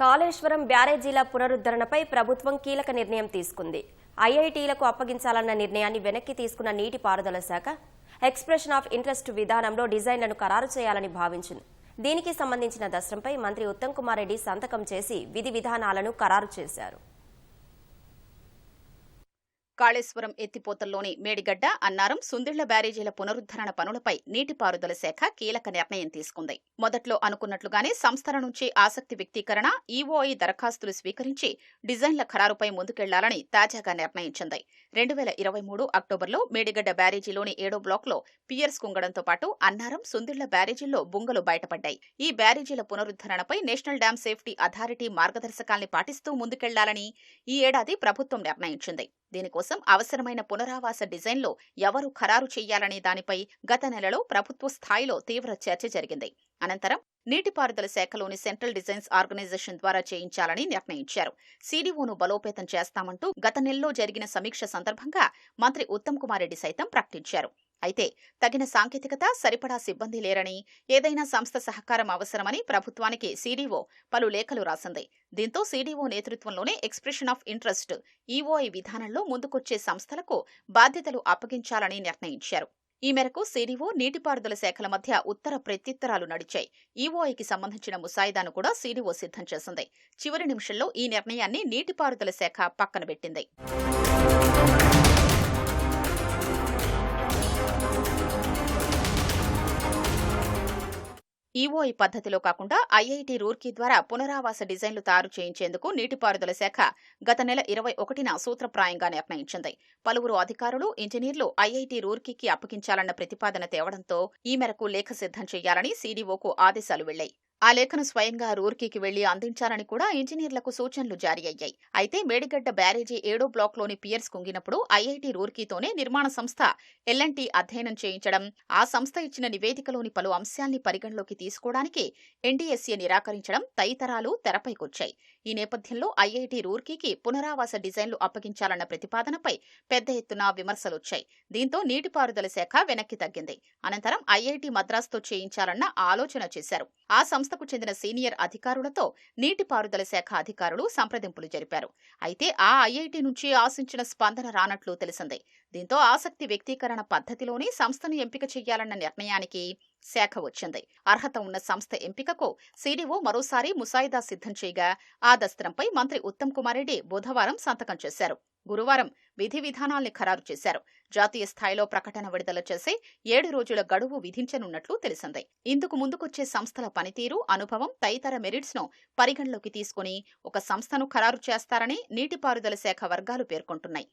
కాళేశ్వరం బ్యారేజీల పునరుద్ధరణపై ప్రభుత్వం కీలక నిర్ణయం తీసుకుంది. ఐఐటీలకు అప్పగించాలన్న నిర్ణయాన్ని వెనక్కి తీసుకున్న నీటిపారుదల శాఖ ఎక్స్ప్రెషన్ ఆఫ్ ఇంట్రెస్ట్ విధానంలో డిజైన్లను ఖరారు చేయాలని భావించింది. దీనికి సంబంధించిన దశంపై మంత్రి ఉత్తమ్ కుమార్ రెడ్డి సంతకం చేసి విధి విధానాలను ఖరారు చేశారు. కాళేశ్వరం ఎత్తిపోతల్లోని మేడిగడ్డ అన్నారం సుందిళ్ళ బ్యారేజీల పునరుద్ధరణ పనులపై నీటిపారుదల శాఖ కీలక నిర్ణయం తీసుకుంది. మొదట్లో అనుకున్నట్లుగానే సంస్థల నుంచి ఆసక్తి వ్యక్తీకరణ ఈఓఐ దరఖాస్తులు స్వీకరించి డిజైన్ల ఖరారుపై ముందుకెళ్ళాలని తాజాగా నిర్ణయించింది. రెండు వేల ఇరవై మూడు అక్టోబర్లో మేడిగడ్డ బ్యారేజీలోని ఏడో బ్లాక్లో పియర్స్ కుంగడంతో పాటు అన్నారం సుందిళ్ళ బ్యారేజీల్లో బుంగలు బయటపడ్డాయి. ఈ బ్యారేజీల పునరుద్ధరణపై నేషనల్ డ్యాం సేఫ్టీ అథారిటీ మార్గదర్శకాల్ని పాటిస్తూ ముందుకెళ్ళాలని ఈ ఏడాది ప్రభుత్వం నిర్ణయించింది. దీనికోసం అవసరమైన పునరావాస డిజైన్లో ఎవరు ఖరారు చేయాలనే దానిపై గత నెలలో ప్రభుత్వ స్థాయిలో తీవ్ర చర్చ జరిగింది. అనంతరం నీటిపారుదల శాఖలోని సెంట్రల్ డిజైన్స్ ఆర్గనైజేషన్ ద్వారా చేయించాలని నిర్ణయించారు. సీడీఓను బలోపేతం చేస్తామంటూ గత నెలలో జరిగిన సమీక్ష సందర్భంగా మంత్రి ఉత్తమ్ కుమార్ రెడ్డి సైతం ప్రకటించారు. అయితే తగిన సాంకేతికత సరిపడా సిబ్బంది లేరని ఏదైనా సంస్థ సహకారం అవసరమని ప్రభుత్వానికి సీడీఓ పలు లేఖలు రాసింది. దీంతో సీడీఓ నేతృత్వంలోనే ఎక్స్ప్రెషన్ ఆఫ్ ఇంట్రెస్ట్ ఈఓఐ విధానంలో ముందుకొచ్చే సంస్థలకు బాధ్యతలు అప్పగించాలని నిర్ణయించారు. ఈ మేరకు సీడీఓ నీటిపారుదల శాఖల మధ్య ఉత్తర ప్రత్యుత్తరాలు నడిచాయి. ఈఓఐకి సంబంధించిన ముసాయిదాను కూడా సీడీఓ సిద్ధం చేసింది. చివరి నిమిషంలో ఈ నిర్ణయాన్ని నీటిపారుదల శాఖ పక్కన పెట్టింది. ఈఓఐ పద్ధతిలో కాకుండా ఐఐటి రూర్కీ ద్వారా పునరావాస డిజైన్లు తయారు చేయించేందుకు నీటిపారుదల శాఖ గత నెల ఇరవై ఒకటిన సూత్రప్రాయంగా నిర్ణయించింది. పలువురు అధికారులు ఇంజనీర్లు ఐఐటి రూర్కీకి అప్పగించాలన్న ప్రతిపాదన తేవడంతో ఈ మేరకు లేఖ సిద్ధం చేయాలని సీడీఓకు ఆదేశాలు వెళ్ళాయి ఆ లేఖను స్వయంగా రూర్కీకి వెళ్ళి అందించాలని కూడా ఇంజనీర్లకు సూచనలు జారీ అయ్యాయి. అయితే మేడిగడ్డ బ్యారేజీ ఏడో బ్లాక్లోని పియర్స్ కుంగినప్పుడు ఐఐటి రూర్కీతోనే నిర్మాణ సంస్థ ఎల్ఎన్టీ అధ్యయనం చేయించడం ఆ సంస్థ ఇచ్చిన నివేదికలోని పలు అంశాల్ని పరిగణలోకి తీసుకోవడానికి ఎన్డీఎస్ఏ నిరాకరించడం తదితరాలు తెరపైకొచ్చాయి. ఈ నేపథ్యంలో ఐఐటి రూర్కీకి పునరావాస డిజైన్లు అప్పగించాలన్న ప్రతిపాదనపై పెద్ద ఎత్తున విమర్శలొచ్చాయి. దీంతో నీటిపారుదల శాఖ వెనక్కి తగ్గింది. అనంతరం ఐఐటి మద్రాసుతో చేయించాలన్న ఆలోచన చేశారు. ఆ సంస్థకు చెందిన సీనియర్ అధికారులతో నీటిపారుదల శాఖ అధికారులు సంప్రదింపులు జరిపారు. అయితే ఆ ఐఐటి నుంచి ఆశించిన స్పందన రానట్లు తెలిసిందే. దీంతో ఆసక్తి వ్యక్తీకరణ పద్ధతిలోనే సంస్థను ఎంపిక చేయాలన్న నిర్ణయానికి శాఖ వచ్చింది. అర్హత ఉన్న సంస్థ ఎంపికకు సీడీఓ మరోసారి ముసాయిదా సిద్ధం చేయగా ఆ దస్త్రంపై మంత్రి ఉత్తమ్ కుమార్ రెడ్డి బుధవారం సంతకం చేశారు. గురువారం విధి విధానాల్ని ఖరారు చేశారు. జాతీయ స్థాయిలో ప్రకటన విడుదల చేసి ఏడు రోజుల గడువు విధించనున్నట్లు తెలిసింది. ఇందుకు ముందుకొచ్చే సంస్థల పనితీరు అనుభవం తదితర మెరిట్స్ను పరిగణలోకి తీసుకుని ఒక సంస్థను ఖరారు చేస్తారని నీటిపారుదల శాఖ వర్గాలు పేర్కొంటున్నాయి.